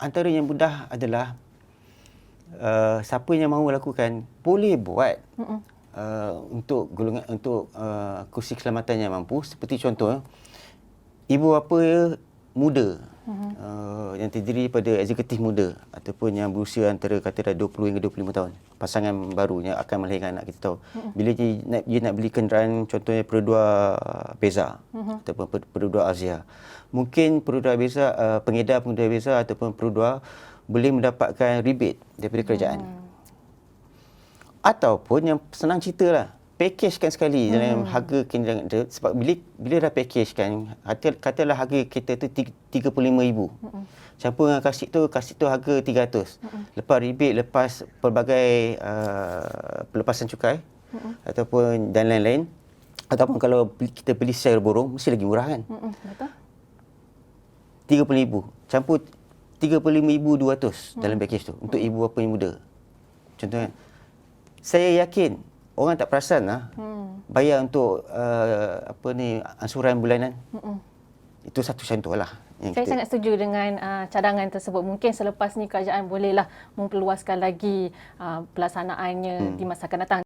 antara yang mudah adalah uh, siapa yang mahu lakukan boleh buat uh, untuk golongan untuk uh, kursi keselamatan yang mampu. Seperti contoh ibu bapa muda. Uh-huh. Yang terdiri pada eksekutif muda ataupun yang berusia antara kata dah 20 hingga 25 tahun pasangan baru yang akan melahirkan anak kita tahu uh-huh. bila dia nak, dia nak beli kenderaan contohnya Perodua Beza uh-huh. ataupun Perodua Azia mungkin Perodua Beza uh, pengedar Perodua Beza ataupun Perodua boleh mendapatkan rebate daripada kerajaan uh-huh. ataupun yang senang cerita lah packagekan sekali hmm. dalam harga kenderaan itu sebab bila bila dah kata katalah harga kereta tu 35000 hmm. campur dengan kasih tu kasih tu harga 300 hmm. lepas rebate lepas pelbagai uh, pelepasan cukai hmm. ataupun dan lain-lain ataupun kalau kita beli secara borong mesti lagi murah kan hmm. betul 30000 campur 35200 hmm. dalam package tu untuk ibu bapa yang muda contohnya saya yakin orang tak perasan lah hmm. bayar untuk uh, apa ni ansuran bulanan. Hmm. Itu satu contoh lah. Yang Saya kita... sangat setuju dengan uh, cadangan tersebut. Mungkin selepas ni kerajaan bolehlah memperluaskan lagi uh, pelaksanaannya hmm. di masa akan datang.